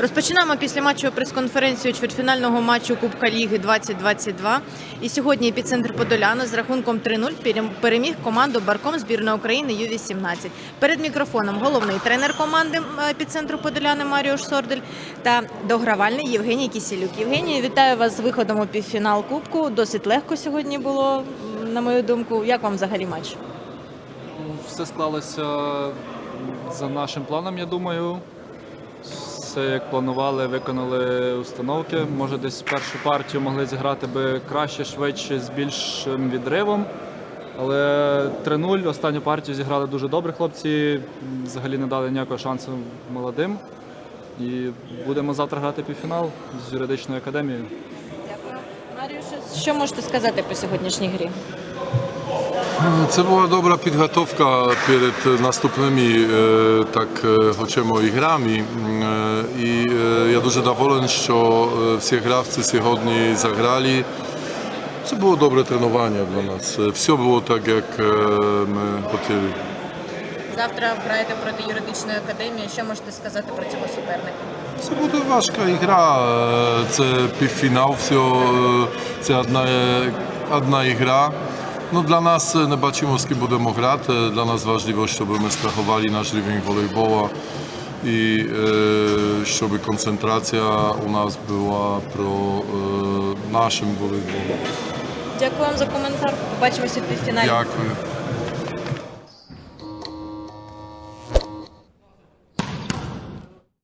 Розпочинаємо після матчу прес-конференцію чвертьфінального матчу Кубка Ліги 2022. І сьогодні епіцентр Подоляна з рахунком 3-0 переміг команду Барком збірної України Ю-18. Перед мікрофоном головний тренер команди епіцентру Подоляни Маріуш Сордель та догравальний Євгеній Кісілюк. Євгеній, вітаю вас з виходом у півфінал Кубку. Досить легко сьогодні було, на мою думку. Як вам взагалі матч? Все склалося за нашим планом, я думаю. Все як планували, виконали установки. Може, десь першу партію могли зіграти би краще, швидше, з більшим відривом. Але 3-0 останню партію зіграли дуже добре хлопці. Взагалі не дали ніякого шансу молодим. І будемо завтра грати півфінал з юридичною академією. Дякую. Маріуш, що можете сказати про сьогоднішній грі? Це була добра підготовка перед наступними е, так е, хочемо іграми. Е, І е, я дуже доволен, що всі гравці сьогодні заграли. Це було добре тренування для нас. Все було так, як ми хотіли. Завтра граєте проти юридичної академії. Що можете сказати про цього суперника? Це буде важка ігра. Це півфінал, все, це одна, одна ігра. Ну, для нас е, не бачимо, з ким будемо грати. Для нас важливо, щоб ми страхували наш рівень волейболу і е, щоб концентрація у нас була про е, нашим волейболом. Дякую вам за коментар. Побачимося в півфіналі. Дякую.